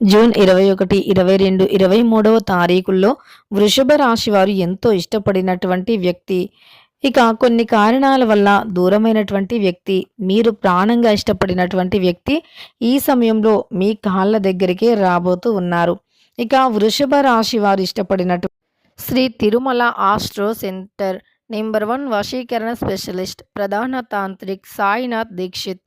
June ఇరవై ఒకటి ఇరవై రెండు ఇరవై మూడవ తారీఖుల్లో వృషభ రాశి వారు ఎంతో ఇష్టపడినటువంటి వ్యక్తి. ఇక కొన్ని కారణాల వల్ల దూరమైనటువంటి వ్యక్తి మీరు ప్రాణంగా ఇష్టపడినటువంటి వ్యక్తి ఈ సమయంలో మీ కాళ్ళ దగ్గరికే రాబోతూ ఉన్నారు. ఇక వృషభ రాశి వారు ఇష్టపడినట్టు Sri Tirumala astro centre number one వశీకరణ స్పెషలిస్ట్ ప్రధాన తాంత్రిక్ సాయినాథ్ దీక్షిత్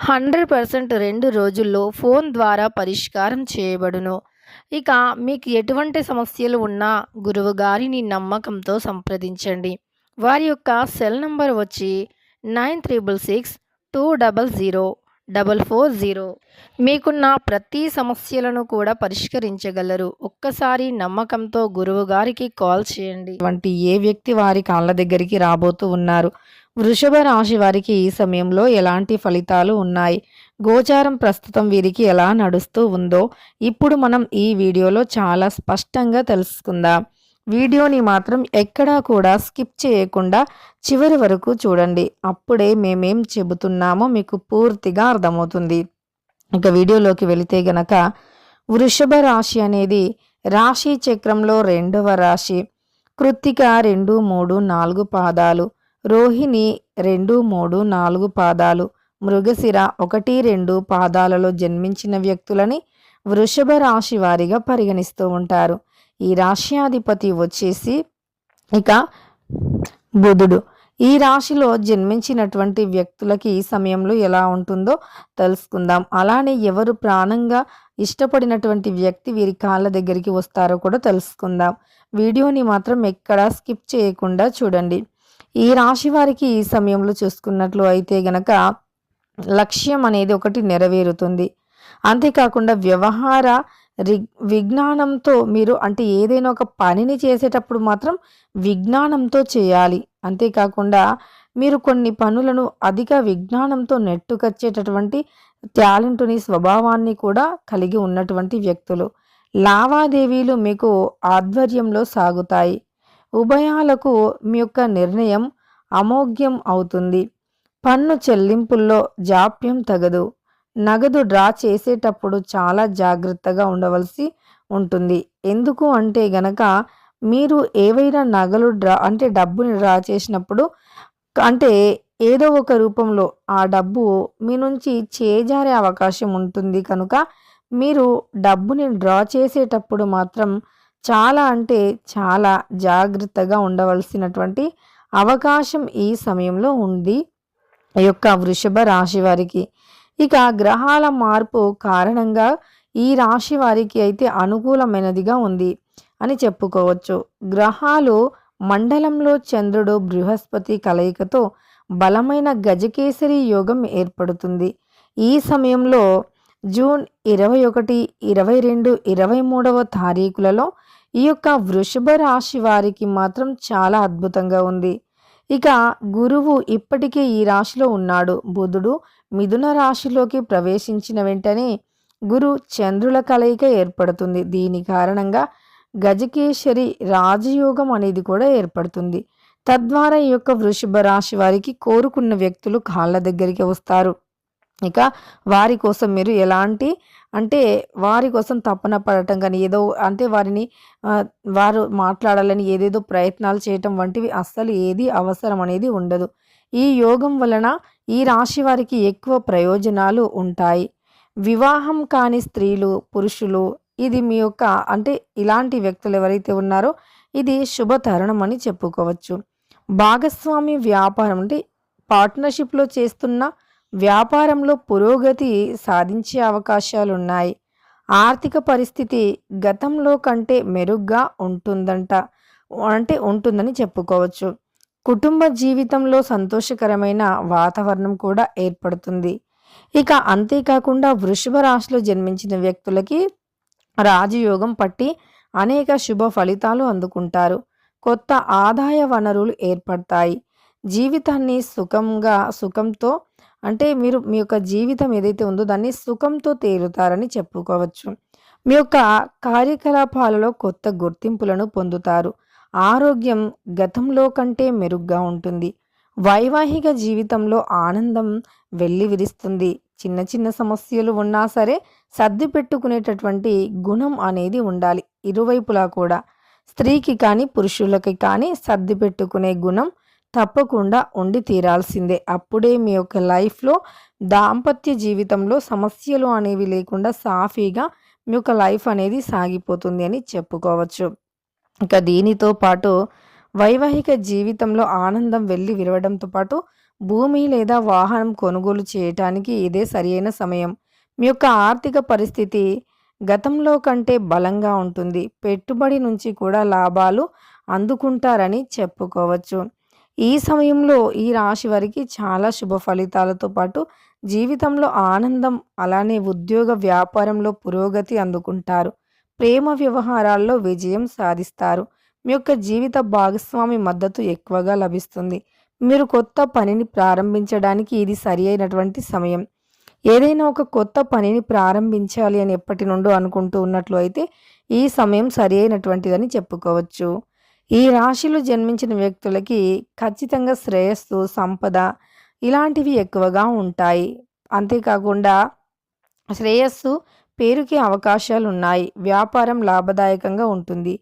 హండ్రెడ్ పర్సెంట్ రెండు రోజుల్లో ఫోన్ ద్వారా పరిష్కారం చేయబడును. ఇక మీకు ఎటువంటి సమస్యలు ఉన్నా గురువు గారిని నమ్మకంతో సంప్రదించండి. వారి యొక్క సెల్ నంబర్ వచ్చి nine triple six two double zero double four zero. మీకున్న ప్రతి సమస్యలను కూడా పరిష్కరించగలరు. ఒక్కసారి నమ్మకంతో గురువు గారికి కాల్ చేయండి. వంటి ఏ వ్యక్తి వారి కాళ్ళ దగ్గరికి రాబోతూ ఉన్నారు? వృషభ రాశి వారికి ఈ సమయంలో ఎలాంటి ఫలితాలు ఉన్నాయి? గోచారం ప్రస్తుతం వీరికి ఎలా నడుస్తూ ఉందో ఇప్పుడు మనం ఈ వీడియోలో చాలా స్పష్టంగా తెలుసుకుందాం. వీడియోని మాత్రం ఎక్కడా కూడా స్కిప్ చేయకుండా చివరి వరకు చూడండి. అప్పుడే మేమేం చెబుతున్నామో మీకు పూర్తిగా అర్థమవుతుంది. ఇక వీడియోలోకి వెళితే గనక వృషభ రాశి అనేది రాశి చక్రంలో రెండవ రాశి. కృత్తిక రెండు మూడు నాలుగు పాదాలు. రోహిణి రెండు మూడు నాలుగు పాదాలు. మృగశిర ఒకటి రెండు పాదాలలో జన్మించిన వ్యక్తులని వృషభ రాశి వారిగా పరిగణిస్తూ ఉంటారు. ఈ రాశ్యాధిపతి వచ్చేసి ఇక బుధుడు. ఈ రాశిలో జన్మించినటువంటి వ్యక్తులకి ఈ సమయంలో ఎలా ఉంటుందో తెలుసుకుందాం. అలానే ఎవరు ప్రాణంగా ఇష్టపడినటువంటి వ్యక్తి వీరి కాళ్ళ దగ్గరికి వస్తారో కూడా తెలుసుకుందాం. వీడియోని మాత్రం ఎక్కడా స్కిప్ చేయకుండా చూడండి. ఈ రాశి వారికి ఈ సమయంలో చూసుకున్నట్లు అయితే గనక లక్ష్యం అనేది ఒకటి నెరవేరుతుంది. అంతేకాకుండా వ్యవహార విజ్ఞానంతో మీరు అంటే ఏదైనా ఒక పనిని చేసేటప్పుడు మాత్రం విజ్ఞానంతో చేయాలి. అంతేకాకుండా మీరు కొన్ని పనులను అధిక విజ్ఞానంతో నెట్టుకొచ్చేటటువంటి టాలెంట్ని స్వభావాన్ని కూడా కలిగి ఉన్నటువంటి వ్యక్తులు. లావాదేవీలు మీకు ఆధ్వర్యంలో సాగుతాయి. ఉభయాలకు మీ యొక్క నిర్ణయం అమోఘ్యం అవుతుంది. పన్ను చెల్లింపుల్లో జాప్యం తగదు. నగదు డ్రా చేసేటప్పుడు చాలా జాగ్రత్తగా ఉండవలసి ఉంటుంది. ఎందుకు అంటే గనక మీరు ఏవైనా నగలు డ్రా అంటే డబ్బుని డ్రా చేసినప్పుడు అంటే ఏదో ఒక రూపంలో ఆ డబ్బు మీ నుంచి చేజారే అవకాశం ఉంటుంది. కనుక మీరు డబ్బుని డ్రా చేసేటప్పుడు మాత్రం చాలా అంటే చాలా జాగ్రత్తగా ఉండవలసినటువంటి అవకాశం ఈ సమయంలో ఉంది. ఈ యొక్క వృషభ రాశి వారికి ఇక గ్రహాల మార్పు కారణంగా ఈ రాశి వారికి అయితే అనుకూలమైనదిగా ఉంది అని చెప్పుకోవచ్చు. గ్రహాలు మండలంలో చంద్రుడు బృహస్పతి కలయికతో బలమైన గజకేసరి యోగం ఏర్పడుతుంది. ఈ సమయంలో జూన్ ఇరవై ఒకటి ఇరవై రెండు ఇరవై మూడవ తారీఖులలో ఈ యొక్క వృషభ రాశి వారికి మాత్రం చాలా అద్భుతంగా ఉంది. ఇక గురువు ఇప్పటికే ఈ రాశిలో ఉన్నాడు. బుధుడు మిథున రాశిలోకి ప్రవేశించిన వెంటనే గురు చంద్రుల కలయిక ఏర్పడుతుంది. దీని కారణంగా గజకేశరి రాజయోగం అనేది కూడా ఏర్పడుతుంది. తద్వారా ఈ యొక్క వృషభ రాశి వారికి కోరుకున్న వ్యక్తులు కాళ్ళ దగ్గరికి వస్తారు. ఇక వారి కోసం మీరు ఎలాంటి అంటే వారి కోసం తపన పడటం కానీ ఏదో అంటే వారిని వారు మాట్లాడాలని ఏదేదో ప్రయత్నాలు చేయటం వంటివి అస్సలు ఏది అవసరం అనేది ఉండదు. ఈ యోగం వలన ఈ రాశి వారికి ఎక్కువ ప్రయోజనాలు ఉంటాయి. వివాహం కాని స్త్రీలు పురుషులు ఇది మీ యొక్క అంటే ఇలాంటి వ్యక్తులు ఎవరైతే ఉన్నారో ఇది శుభ తరుణం అని చెప్పుకోవచ్చు. భాగస్వామి వ్యాపారం అంటే పార్ట్నర్షిప్లో చేస్తున్న వ్యాపారంలో పురోగతి సాధించే అవకాశాలు ఉన్నాయి ఆర్థిక పరిస్థితి గతంలో కంటే మెరుగ్గా ఉంటుందంట అంటే ఉంటుందని చెప్పుకోవచ్చు. కుటుంబ జీవితంలో సంతోషకరమైన వాతావరణం కూడా ఏర్పడుతుంది. ఇక అంతేకాకుండా వృషభ రాశిలో జన్మించిన వ్యక్తులకి రాజయోగం పట్టి అనేక శుభ ఫలితాలు అందుకుంటారు. కొత్త ఆదాయ వనరులు ఏర్పడతాయి. జీవితాన్ని సుఖంగా సుఖంతో అంటే మీరు మీ యొక్క జీవితం ఏదైతే ఉందో దాన్ని సుఖంతో తేలుతారని చెప్పుకోవచ్చు. మీ యొక్క కార్యకలాపాలలో కొత్త గుర్తింపులను పొందుతారు. ఆరోగ్యం గతంలో కంటే మెరుగ్గా ఉంటుంది. వైవాహిక జీవితంలో ఆనందం వెళ్ళి విరుస్తుంది. చిన్న చిన్న సమస్యలు ఉన్నా సరే సర్ది పెట్టుకునేటటువంటి గుణం అనేది ఉండాలి. ఇరువైపులా కూడా. స్త్రీకి కానీ పురుషులకి కానీ సర్ది పెట్టుకునే గుణం తప్పకుండా ఉండి తీరాల్సిందే. అప్పుడే మీ యొక్క లైఫ్లో దాంపత్య జీవితంలో సమస్యలు అనేవి లేకుండా సాఫీగా మీ యొక్క లైఫ్ అనేది సాగిపోతుంది అని చెప్పుకోవచ్చు. ఇక దీనితో పాటు వైవాహిక జీవితంలో ఆనందం వెళ్ళి విరవడంతో పాటు భూమి లేదా వాహనం కొనుగోలు చేయటానికి ఇదే సరియైన సమయం. మీ యొక్క ఆర్థిక పరిస్థితి గతంలో కంటే బలంగా ఉంటుంది. పెట్టుబడి నుంచి కూడా లాభాలు అందుకుంటారని చెప్పుకోవచ్చు. ఈ సమయంలో ఈ రాశి వారికి చాలా శుభ ఫలితాలతో పాటు జీవితంలో ఆనందం అలానే ఉద్యోగ వ్యాపారంలో పురోగతి అందుకుంటారు. ప్రేమ వ్యవహారాల్లో విజయం సాధిస్తారు. మీ యొక్క జీవిత భాగస్వామి మద్దతు ఎక్కువగా లభిస్తుంది. మీరు కొత్త పనిని ప్రారంభించడానికి ఇది సరి అయినటువంటి సమయం. ఏదైనా ఒక కొత్త పనిని ప్రారంభించాలి అని ఎప్పటి నుండో అనుకుంటూ ఉన్నట్లు అయితే ఈ సమయం సరి అయినటువంటిదని చెప్పుకోవచ్చు. ఈ రాశిలో జన్మించిన వ్యక్తులకి ఖచ్చితంగా శ్రేయస్సు సంపద ఇలాంటివి ఎక్కువగా ఉంటాయి. అంతేకాకుండా శ్రేయస్సు పేరుకి అవకాశాలు ఉన్నాయి వ్యాపారం లాభదాయకంగా ఉంటుంది.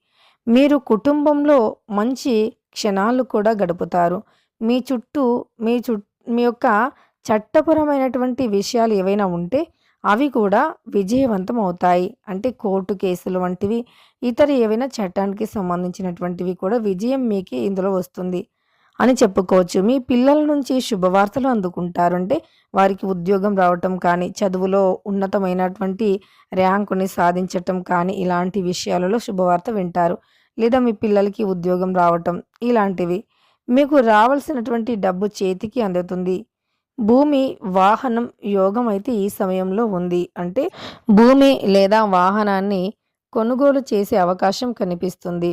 మీరు కుటుంబంలో మంచి క్షణాలు కూడా గడుపుతారు. మీ చుట్టూ మీ చు మీ యొక్క చట్టపరమైనటువంటి విషయాలు ఏవైనా ఉంటే అవి కూడా విజయవంతం అవుతాయి అంటే కోర్టు కేసులు వంటివి ఇతర ఏవైనా చట్టానికి సంబంధించినటువంటివి కూడా విజయం మీకే ఇందులో వస్తుంది అని చెప్పుకోవచ్చు. మీ పిల్లల నుంచి శుభవార్తలు అందుకుంటారు. అంటే వారికి ఉద్యోగం రావటం కానీ చదువులో ఉన్నతమైనటువంటి ర్యాంకుని సాధించటం కానీ ఇలాంటి విషయాలలో శుభవార్త వింటారు. లేదా మీ పిల్లలకి ఉద్యోగం రావటం ఇలాంటివి. మీకు రావాల్సినటువంటి డబ్బు చేతికి అందుతుంది. భూమి వాహనం యోగం అయితే ఈ సమయంలో ఉంది. అంటే భూమి లేదా వాహనాన్ని కొనుగోలు చేసే అవకాశం కనిపిస్తుంది.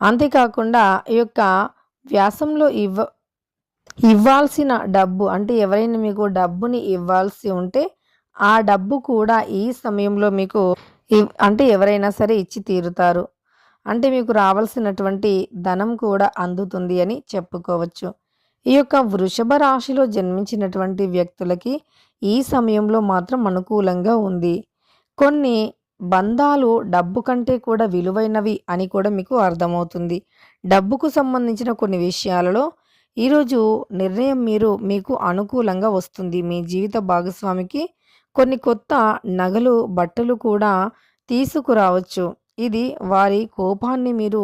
అంతేకాకుండా ఈ యొక్క వ్యాసంలో ఇవ్వ ఇవ్వాల్సిన డబ్బు అంటే ఎవరైనా మీకు డబ్బుని ఇవ్వాల్సి ఉంటే ఆ డబ్బు కూడా ఈ సమయంలో మీకు అంటే ఎవరైనా సరే ఇచ్చి తీరుతారు. అంటే మీకు రావాల్సినటువంటి ధనం కూడా అందుతుంది అని చెప్పుకోవచ్చు. ఈ యొక్క వృషభ రాశిలో జన్మించినటువంటి వ్యక్తులకి ఈ సమయంలో మాత్రం అనుకూలంగా ఉంది. కొన్ని బంధాలు డబ్బు కంటే కూడా విలువైనవి అని కూడా మీకు అర్థమవుతుంది. డబ్బుకు సంబంధించిన కొన్ని విషయాలలో ఈరోజు నిర్ణయం మీరు మీకు అనుకూలంగా వస్తుంది. మీ జీవిత భాగస్వామికి కొన్ని కొత్త నగలు బట్టలు కూడా తీసుకురావచ్చు. ఇది వారి కోపాన్ని మీరు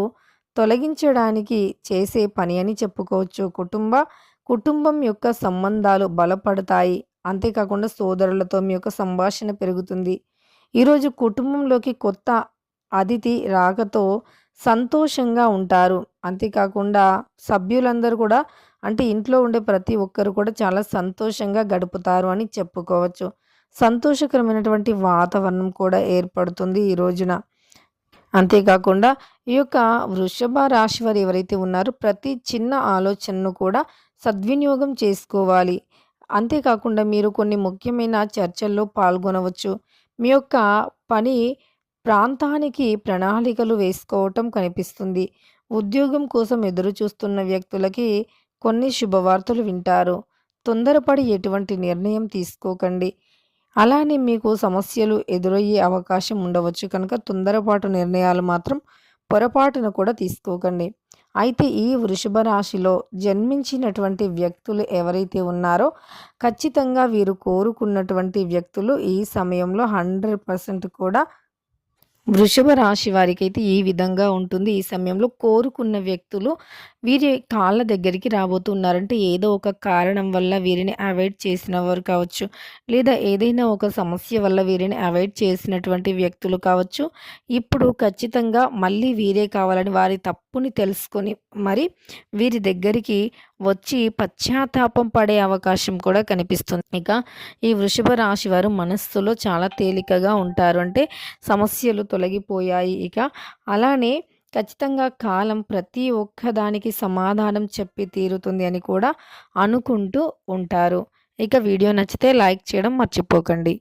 తొలగించడానికి చేసే పని అని చెప్పుకోవచ్చు. కుటుంబ కుటుంబం యొక్క సంబంధాలు బలపడతాయి. అంతేకాకుండా సోదరులతో మీ యొక్క సంభాషణ పెరుగుతుంది. ఈరోజు కుటుంబంలోకి కొత్త అతిథి రాకతో సంతోషంగా ఉంటారు. అంతేకాకుండా సభ్యులందరూ కూడా అంటే ఇంట్లో ఉండే ప్రతి ఒక్కరు కూడా చాలా సంతోషంగా గడుపుతారు అని చెప్పుకోవచ్చు. సంతోషకరమైనటువంటి వాతావరణం కూడా ఏర్పడుతుంది ఈ రోజున. అంతేకాకుండా ఈ యొక్క వృషభ రాశి వారు ఎవరైతే ఉన్నారో ప్రతి చిన్న ఆలోచనను కూడా సద్వినియోగం చేసుకోవాలి. అంతేకాకుండా మీరు కొన్ని ముఖ్యమైన చర్చల్లో పాల్గొనవచ్చు. మీ యొక్క పని ప్రాంతానికి ప్రణాళికలు వేసుకోవటం కనిపిస్తుంది. ఉద్యోగం కోసం ఎదురు చూస్తున్న వ్యక్తులకి కొన్ని శుభవార్తలు వింటారు. తొందరపడి ఎటువంటి నిర్ణయం తీసుకోకండి. అలానే మీకు సమస్యలు ఎదురయ్యే అవకాశం ఉండవచ్చు కనుక తొందరపాటు నిర్ణయాలు మాత్రం పొరపాటున కూడా తీసుకోకండి. అయితే ఈ వృషభ రాశిలో జన్మించినటువంటి వ్యక్తులు ఎవరైతే ఉన్నారో ఖచ్చితంగా వీరు కోరుకున్నటువంటి వ్యక్తులు ఈ సమయంలో హండ్రెడ్ పర్సెంట్ కూడా వృషభ రాశి వారికైతే ఈ విధంగా ఉంటుంది. ఈ సమయంలో కోరుకున్న వ్యక్తులు వీరి కాళ్ళ దగ్గరికి రాబోతున్నారంటే ఏదో ఒక కారణం వల్ల వీరిని అవాయిడ్ చేసిన వారు కావచ్చు లేదా ఏదైనా ఒక సమస్య వల్ల వీరిని అవాయిడ్ చేసినటువంటి వ్యక్తులు కావచ్చు. ఇప్పుడు ఖచ్చితంగా మళ్ళీ వీరే కావాలని వారి తప్పుని తెలుసుకొని మరి వీరి దగ్గరికి వచ్చి పశ్చాత్తాపం పడే అవకాశం కూడా కనిపిస్తుంది. ఇక ఈ వృషభ రాశి వారు మనస్సులో చాలా తేలికగా ఉంటారు. అంటే సమస్యలు తొలగిపోయాయి. ఇక అలానే ఖచ్చితంగా కాలం ప్రతి ఒక్కదానికి సమాధానం చెప్పి తీరుతుంది అని కూడా అనుకుంటూ ఉంటారు. ఇక వీడియో నచ్చితే లైక్ చేయడం మర్చిపోకండి.